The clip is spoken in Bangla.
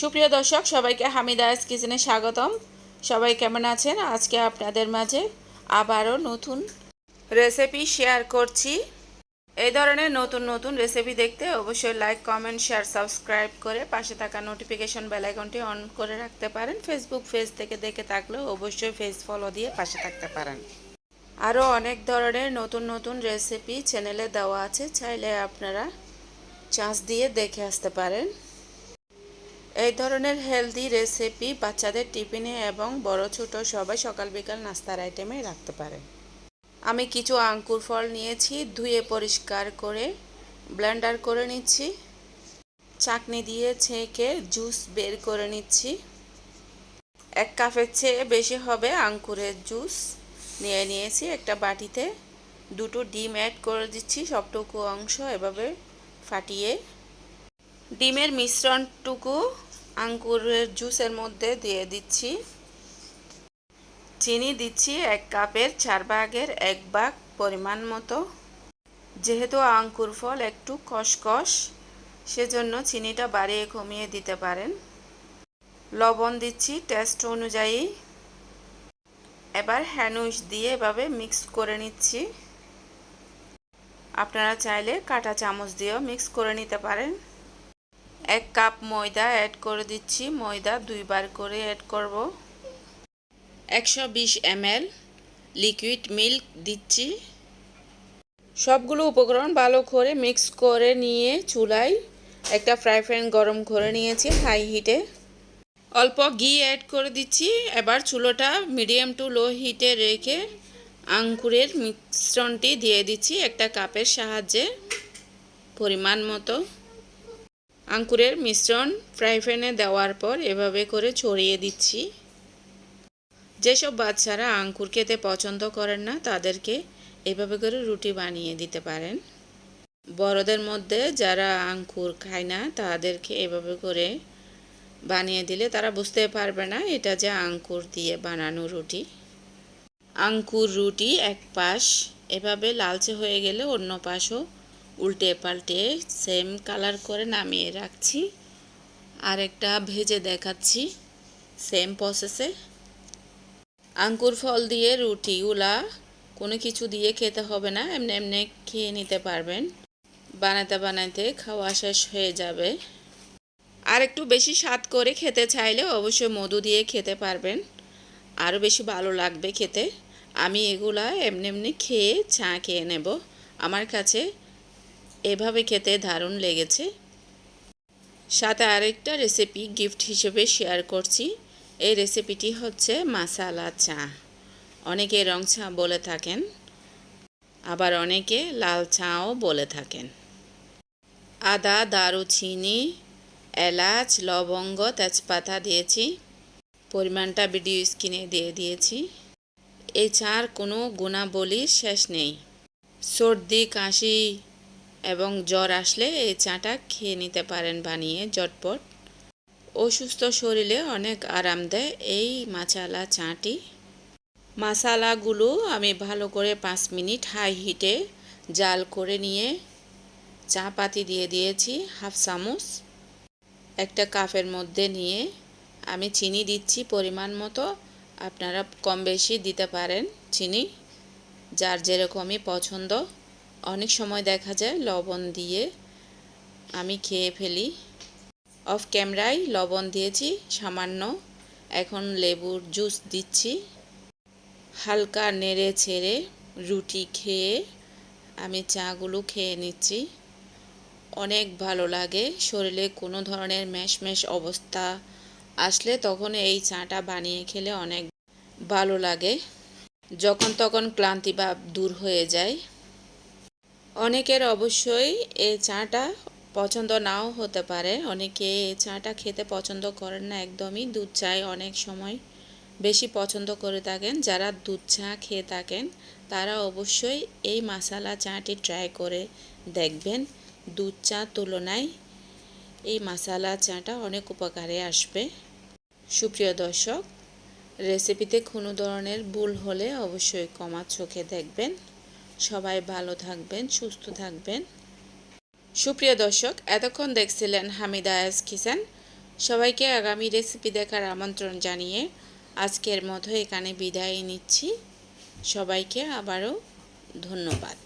সুপ্রিয় দর্শক, সবাইকে হামিদাস কিচেনে স্বাগতম। সবাই কেমন আছেন? আজকে আপনাদের মাঝে আবারও নতুন রেসিপি শেয়ার করছি। এই ধরনের নতুন নতুন রেসিপি দেখতে অবশ্যই লাইক কমেন্ট শেয়ার সাবস্ক্রাইব করে পাশে থাকা নোটিফিকেশন বেল আইকনটি অন করে রাখতে পারেন। ফেসবুক পেজ থেকে দেখে থাকলেও অবশ্যই ফেস ফলো দিয়ে পাশে থাকতে পারেন। আরও অনেক ধরনের নতুন নতুন রেসিপি চ্যানেলে দেওয়া আছে, চাইলে আপনারা চান্স দিয়ে দেখে আসতে পারেন। এই ধরনের হেলদি রেসিপি বাচ্চাদের টিফিনে এবং বড় ছোট সবাই সকাল বিকাল নাস্তার আইটেমে রাখতে পারে। আমি কিছু আঙ্কুর ফল নিয়েছি, ধুয়ে পরিষ্কার করে ব্লেন্ডার করে নিচ্ছি, চাকনি দিয়ে ছেঁকে জুস বের করে নিচ্ছি। এক কাপের চেয়ে বেশি হবে আঙ্কুরের জুস নিয়ে নিয়েছি একটা বাটিতে দুটো ডিম অ্যাড করে দিচ্ছি, সবটুকু অংশ এভাবে ফাটিয়ে। ডিমের মিশ্রণটুকু আঙ্কুরের জুসের মধ্যে দিয়ে দিচ্ছি। চিনি দিচ্ছি এক কাপের চার ভাগের এক ভাগ পরিমাণ মতো। যেহেতু আঙ্কুর ফল একটু কষকষ সেজন্য চিনিটা বাড়িয়ে কমিয়ে দিতে পারেন। লবণ দিচ্ছি টেস্ট অনুযায়ী। এবার হ্যানুস দিয়ে এভাবে মিক্স করে নিচ্ছি। আপনারা চাইলে কাটা চামচ দিয়েও মিক্স করে নিতে পারেন। এক কাপ ময়দা অ্যাড করে দিচ্ছি। ময়দা দুইবার করে অ্যাড করব। একশো বিশ এমএল লিকুইড মিল্ক দিচ্ছি। সবগুলো উপকরণ ভালো করে মিক্স করে নিয়ে চুলায় একটা ফ্রাই প্যান গরম করে নিয়েছি হাই হিটে অল্প ঘি অ্যাড করে দিচ্ছি। এবার চুলোটা মিডিয়াম টু লো হিটে রেখে আঙ্কুরের মিশ্রণটি দিয়ে দিচ্ছি একটা কাপের সাহায্যে পরিমাণ মতো। আঙ্কুরের মিশ্রণ ফ্রাই প্যানে দেওয়ার পর এভাবে করে ছড়িয়ে দিচ্ছি। যেসব বাচ্চারা আঙ্কুর খেতে পছন্দ করেন না, তাদেরকে এভাবে করে রুটি বানিয়ে দিতে পারেন। বড়দের মধ্যে যারা আঙ্কুর খায় না, তাদেরকে এভাবে করে বানিয়ে দিলে তারা বুঝতে পারবে না এটা যে আঙ্কুর দিয়ে বানানো রুটি। আঙ্কুর রুটি এক পাশ এভাবে লালচে হয়ে গেলে অন্য পাশও উল্টে পাল্টে সেম কালার করে নামিয়ে রাখছি। আর একটা ভেজে দেখাচ্ছি সেম প্রসেসে আঙ্কুর ফল দিয়ে রুটিগুলা কোনো কিছু দিয়ে খেতে হবে না, এমনি এমনি খেয়ে নিতে পারবেন। বানাতে বানাতে খাওয়া শেষ হয়ে যাবে। আর একটু বেশি স্বাদ করে খেতে চাইলে অবশ্যই মধু দিয়ে খেতে পারবেন। আরও বেশি ভালো লাগবে খেতে। আমি এগুলা এমনি এমনি খেয়ে চা খেয়ে নেব। আমার কাছে এভাবে খেতে দারুণ লেগেছে। সাথে আরেকটা রেসিপি গিফট হিসেবে শেয়ার করছি। এই রেসিপিটি হচ্ছে মাসালা চা। অনেকে রং চা বলে থাকেন, আবার অনেকে লাল চাও বলে থাকেন। আদা, দারুচিনি, এলাচ, লবঙ্গ, তেজপাতা দিয়েছি। পরিমাণটা ভিডিও স্ক্রিনে দিয়ে দিয়েছি। এই চার কোনো গুণাবলীর শেষ নেই। সর্দি, কাশি এবং জ্বর আসলে এই চাটা খেয়ে নিতে পারেন বানিয়ে জটপট অসুস্থ শরীরে অনেক আরাম দেয় এই মাছালা চাটি। মশালাগুলো আমি ভালো করে পাঁচ মিনিট হাই হিটে জাল করে নিয়ে চা পাতি দিয়ে দিয়েছি হাফ চামচ। একটা কাপের মধ্যে নিয়ে আমি চিনি দিচ্ছি পরিমাণ মতো। আপনারা কম বেশি দিতে পারেন চিনি, যার যেরকমই পছন্দ। অনেক সময় দেখা যায় লবণ দিয়ে আমি খেয়ে ফেলি। অফ ক্যামেরায় লবণ দিয়েছি, সামান্য। এখন লেবুর জুস দিচ্ছি। হালকা নেড়ে ছেড়ে রুটি খেয়ে আমি চাগুলো খেয়ে নিচ্ছি। অনেক ভালো লাগে, শরীরে কোনো ধরনের ম্যাশ ম্যাশ অবস্থা আসলে তখন এই চাটা বানিয়ে খেলে অনেক ভালো লাগে। যখন তখন ক্লান্তি ভাব দূর হয়ে যায়। অনেকের অবশ্যই এই চাটা পছন্দ নাও হতে পারে। অনেকে এই চাটা খেতে পছন্দ করেন না একদমই। দুধ চায় অনেক সময় বেশি পছন্দ করে থাকেন, যারা দুধ চা খেয়ে থাকেন, তারা অবশ্যই এই মশালা চাটি ট্রাই করে দেখবেন। দুধ চা তুলনায় এই মশালা চাটা অনেক উপকারে আসবে। সুপ্রিয় দর্শক রেসিপিতে কোনো ধরনের ভুল হলে অবশ্যই কমা চোখে দেখবেন। সবাই ভালো থাকবেন, সুস্থ থাকবেন। সুপ্রিয় দর্শক, এতক্ষণ দেখছিলেন হামিদা এস কিচেন। সবাইকে আগামী রেসিপি দেখার আমন্ত্রণ জানিয়ে আজকের মতো এখানে বিদায় নিচ্ছি। সবাইকে আবারও ধন্যবাদ।